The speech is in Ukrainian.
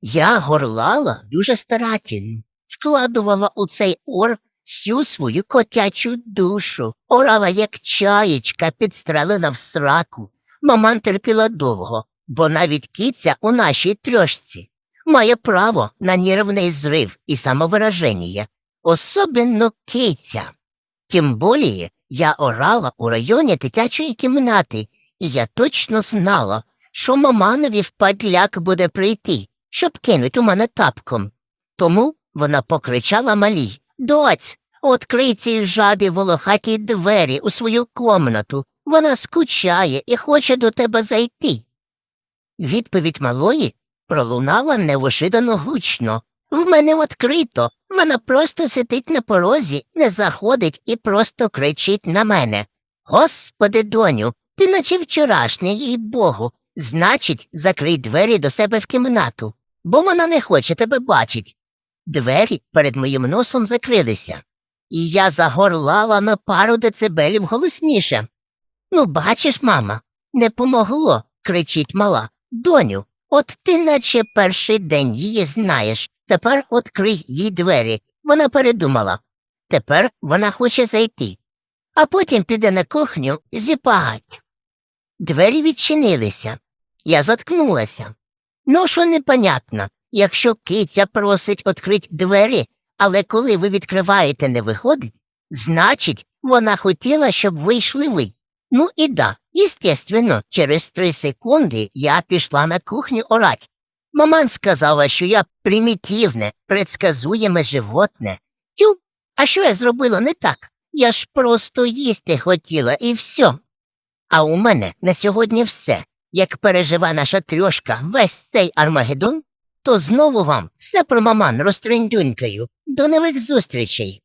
Я горлала дуже старательно, вкладувала у цей ор всю свою котячу душу, орала, як чаєчка, підстрелена в сраку. Маман терпіла довго, бо навіть киця у нашій трьошці має право на нервний зрив і самовираження, особенно киця. Тим более я орала у районі дитячої кімнати, і я точно знала, що маманові впадляк буде прийти, щоб кинуть у мене тапком. Тому вона покричала малій Доць, открий цій жабі волохатій двері у свою комнату. Вона скучає і хоче до тебе зайти. Відповідь малої пролунала неожиданно гучно. В мене відкрито. Вона просто сидить на порозі, не заходить і просто кричить на мене. Господи, доню, ти наче вчорашня, їй богу. Значить, закрий двері до себе в кімнату, бо вона не хоче тебе бачить. Двері перед моїм носом закрилися, і я загорлала на пару децибелів голосніше. Ну, бачиш, мама, не помогло, кричить мала. Доню, от ти наче перший день її знаєш. Тепер відкрий їй двері. Вона передумала. Тепер вона хоче зайти, а потім піде на кухню зіпагать. Двері відчинилися. Я заткнулася. Ну, що непонятно, якщо киця просить відкрити двері, але коли ви відкриваєте, не виходить, значить, вона хотіла, щоб вийшли ви. Ну і да, естественно, через три секунди я пішла на кухню орать. Маман сказала, що я примітивне, предсказуєме животне. Тю, а що я зробила не так? Я ж просто їсти хотіла і все. А у мене на сьогодні все. Як переживе наша трьошка весь цей Армагеддон, то знову вам все про маман розтриндюнькою. До нових зустрічей.